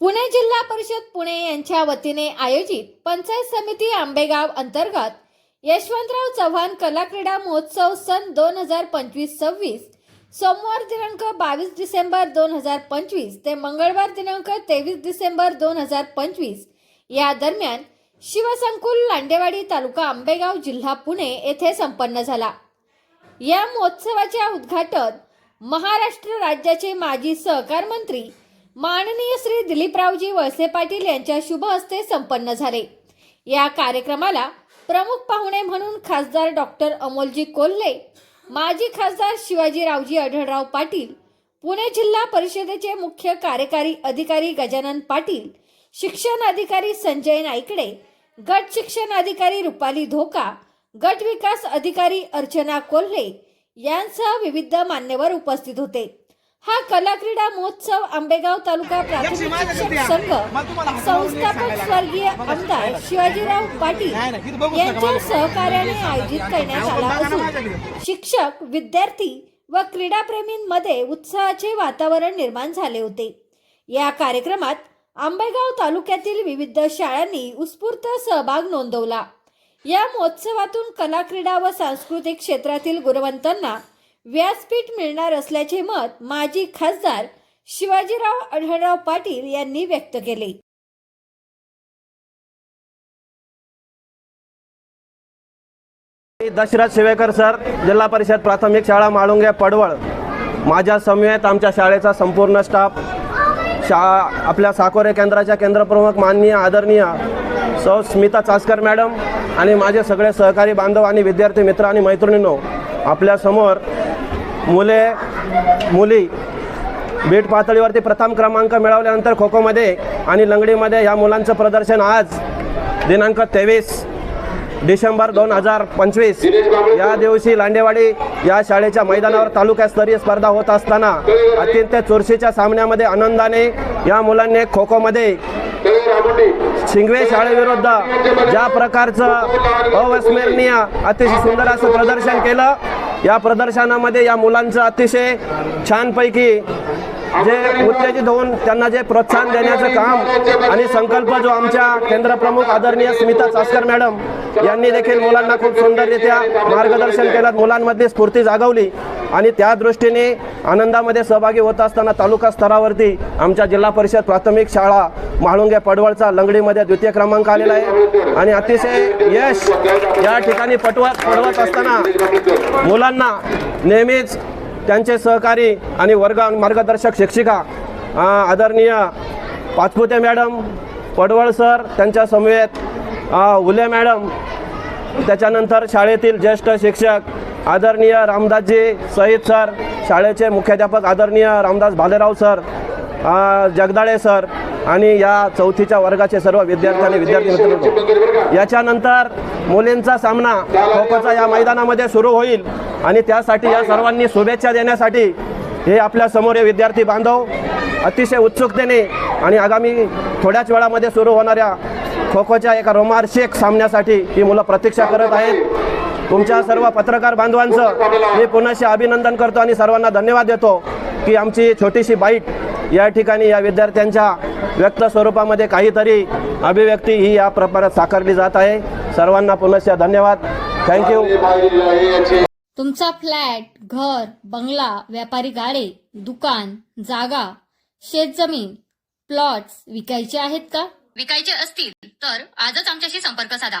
पुणे जिल्हा परिषद पुणे यांच्या वतीने आयोजित पंचायत समिती आंबेगाव अंतर्गत यशवंतराव चव्हाण कला क्रीडा महोत्सव सन दोन हजार पंचवीस सव्वीस सोमवार दिनांक बावीस डिसेंबर दोन हजार पंचवीस ते मंगळवार दिनांक तेवीस डिसेंबर दोन हजार पंचवीस. या दरम्यान शिवसंकुल लांडेवाडी तालुका आंबेगाव जिल्हा पुणे येथे संपन्न झाला. या महोत्सवाचे उद्घाटन महाराष्ट्र राज्याचे माजी सहकार मंत्री माननीय श्री दिलीपरावजी वळसे पाटील यांच्या शुभ हस्ते संपन्न झाले. या कार्यक्रमाला प्रमुख पाहुणे म्हणून खासदार डॉक्टर अमोलजी कोल्हे माजी खासदार शिवाजीरावजी आढळराव पाटील पुणे जिल्हा परिषदेचे मुख्य कार्यकारी अधिकारी गजानन पाटील शिक्षण अधिकारी संजय नाईकडे गट शिक्षण अधिकारी रुपाली धोका गट विकास अधिकारी अर्चना कोल्हे यांसह विविध मान्यवर उपस्थित होते. हा कला क्रीडा महोत्सव आंबेगाव तालुका प्राथमिक शिक्षक संघ संस्थापक स्वर्गीय आमदार शिवाजीराव पाटील यांच्या सहकार्याने आयोजित करण्यात आला असून शिक्षक विद्यार्थी व क्रीडाप्रेमींमध्ये उत्साहाचे वातावरण निर्माण झाले होते. या कार्यक्रमात आंबेगाव तालुक्यातील विविध शाळांनी उत्स्फूर्त सहभाग नोंदवला. या महोत्सवातून कला क्रीडा व सांस्कृतिक क्षेत्रातील गुणवंतांना व्यासपीठ मिळणार असल्याचे मत माजी खासदार शिवाजीराव आढळराव पाटील यांनी व्यक्त केले. दशरथ शिवेकर सर जिल्हा परिषद प्राथमिक शाळा माळुंगे पडवळ. माझ्या समवेत आमच्या शाळेचा संपूर्ण स्टाफ शा आपल्या साकोरे केंद्राच्या केंद्रप्रमुख माननीय आदरणीय सौ स्मिता चासकर मॅडम आणि माझे सगळे सहकारी बांधव आणि विद्यार्थी मित्र आणि मैत्रिणींनो आपल्यासमोर मुले मुली बीट पातळीवरती प्रथम क्रमांक मिळवल्यानंतर खो खोमध्ये आणि लंगडीमध्ये या मुलांचं प्रदर्शन आज दिनांक तेवीस डिसेंबर दोन हजार पंचवीस. या दिवशी लांडेवाडी या शाळेच्या मैदानावर तालुकास्तरीय स्पर्धा होत असताना अत्यंत चुरशीच्या सामन्यामध्ये आनंदाने या मुलांनी खो खोमध्ये शिंगवे शाळेविरुद्ध ज्या प्रकारचं अविस्मरणीय अतिशय सुंदर असं प्रदर्शन केलं या प्रदर्शनामध्ये या मुलांचं अतिशय छानपैकी जे उत्तेजित होऊन त्यांना जे प्रोत्साहन देण्याचं काम आणि संकल्प जो आमच्या केंद्रप्रमुख आदरणीय स्मिता चास्कर मॅडम यांनी देखील मुलांना खूप सुंदररित्या मार्गदर्शन केलं. मुलांमध्ये स्फूर्ती जागवली. आणि त्या दृष्टीने आनंदामध्ये सहभागी होत असताना तालुका स्तरावरती आमच्या जिल्हा परिषद प्राथमिक शाळा म्हाळुंगे पडवळचा लंगडीमध्ये द्वितीय क्रमांक आलेला आहे. आणि अतिशय यश या ठिकाणी पटवत पडवत असताना मुलांना नेहमीच त्यांचे सहकारी आणि वर्ग मार्गदर्शक शिक्षिका आदरणीय पाचपुते मॅडम पडवळ सर त्यांच्या समवेत उले मॅडम त्याच्यानंतर शाळेतील ज्येष्ठ शिक्षक आदरणीय रामदासजी सईद सर शाळेचे मुख्याध्यापक आदरणीय रामदास भालेराव सर जगदाळे सर आणि या चौथीच्या वर्गाचे सर्व विद्यार्थी आणि विद्यार्थी मित्रांनो. याच्यानंतर मुलींचा सामना खो खोचा या मैदानामध्ये सुरू होईल आणि त्यासाठी या सर्वांनी शुभेच्छा देण्यासाठी हे आपल्यासमोर हे विद्यार्थी बांधव अतिशय उत्सुकतेने आणि आगामी थोड्याच वेळामध्ये सुरू होणाऱ्या खो खोच्या एका रोमार्शिक सामन्यासाठी ही मुलं प्रतीक्षा करत आहेत. तुमच्या सर्व पत्रकार बांधवांचं मी पुनश्च अभिनंदन करतो आणि सर्वांना धन्यवाद देतो की आमची छोटीशी बाईट या ठिकाणी या विद्यार्थ्यांच्या व्यक्त स्वरूपामध्ये काहीतरी अभिव्यक्ती ही या प्रकारात साकारली जात आहे. सर्वांना पुनश्च धन्यवाद. थँक्यू तुमचा फ्लॅट घर बंगला व्यापारी गाडे दुकान जागा शेतजमीन प्लॉट्स विकायचे आहेत का? विकायचे असतील तर आजच आमच्याशी संपर्क साधा.